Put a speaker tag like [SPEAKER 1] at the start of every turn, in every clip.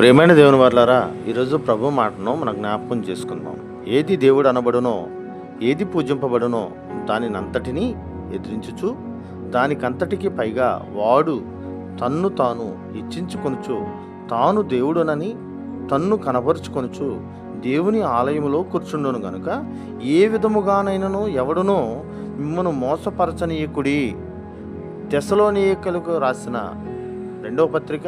[SPEAKER 1] ప్రేమైన దేవుని వర్లారా ఈరోజు ప్రభు మాటను మన జ్ఞాపకం చేసుకుందాం. ఏది దేవుడు అనబడునో ఏది పూజింపబడునో దానిని ఎదిరించుచు దానికంతటికి పైగా వాడు తన్ను తాను ఇచ్చించుకొనుచు తాను దేవుడునని తన్ను కనపరుచుకొనుచు దేవుని ఆలయములో కూర్చుండును గనుక ఏ విధముగానైనను ఎవడునో మిమ్మను మోసపరచనీయకుడి. తెసలోనియకులకు రాసిన రెండవ పత్రిక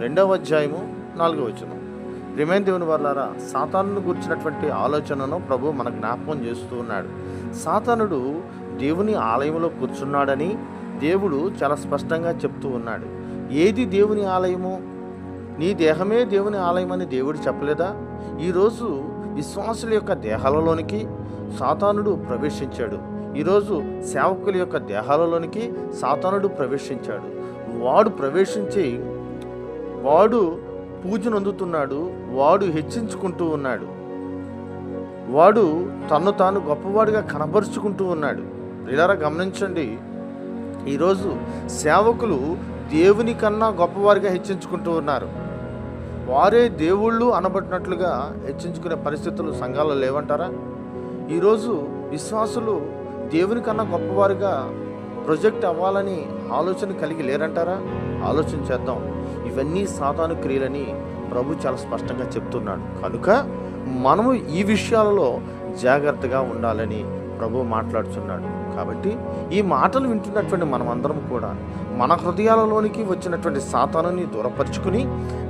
[SPEAKER 1] రెండవ అధ్యాయము నాలుగో వచ్చిన ప్రియమైన దేవుని వల్లారా సాతానును గురించినటువంటి ఆలోచనను ప్రభు మన జ్ఞాపకం చేస్తూ ఉన్నాడు. సాతానుడు దేవుని ఆలయంలో కూర్చున్నాడని దేవుడు చాలా స్పష్టంగా చెప్తూ ఉన్నాడు. ఏది దేవుని ఆలయము? నీ దేహమే దేవుని ఆలయం అని దేవుడు చెప్పలేదా? ఈరోజు విశ్వాసుల యొక్క దేహాలలోనికి సాతానుడు ప్రవేశించాడు. ఈరోజు సేవకుల యొక్క దేహాలలోనికి సాతానుడు ప్రవేశించాడు. వాడు ప్రవేశించి వాడు పూజనందుతున్నాడు వాడు హెచ్చించుకుంటూ ఉన్నాడు. వాడు తన్ను తాను గొప్పవాడిగా కనబరుచుకుంటూ ఉన్నాడు. ఇలారా గమనించండి. ఈరోజు సేవకులు దేవుని కన్నా గొప్పవారిగా హెచ్చించుకుంటూ ఉన్నారు. వారే దేవుళ్ళు అనబడినట్లుగా హెచ్చించుకునే పరిస్థితులు సంఘాలు లేవంటారా? ఈరోజు విశ్వాసులు దేవుని కన్నా గొప్పవారుగా ప్రొజెక్ట్ అవ్వాలని ఆలోచన కలిగి లేరంటారా? ఆలోచన చేద్దాం. ఇవన్నీ సాతాను క్రియలని ప్రభు చాలా స్పష్టంగా చెప్తున్నాడు. కనుక మనము ఈ విషయాలలో జాగ్రత్తగా ఉండాలని ప్రభు మాట్లాడుతున్నాడు. కాబట్టి ఈ మాటలు వింటున్నటువంటి మనమందరం కూడా మన హృదయాలలోనికి వచ్చినటువంటి సాతానుని దూరపరుచుకుని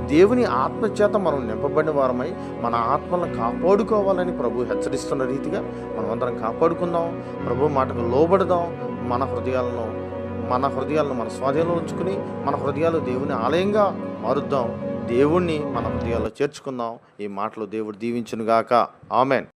[SPEAKER 1] దేవుని ఆత్మచేత మనం నింపబడిన వారమై మన ఆత్మలను కాపాడుకోవాలని ప్రభు హెచ్చరిస్తున్న రీతిగా మనమందరం కాపాడుకుందాం. ప్రభు మాటకు లోబడదాం. మన హృదయాలను మన హృదయాలను మన స్వాధీనంలో ఉంచుకుని మన హృదయాలు దేవుని ఆలయంగా మారుద్దాం. దేవుణ్ణి మన హృదయాల్లో చేర్చుకుందాం. ఈ మాటలు దేవుడు దీవించునుగాక. ఆమెన్.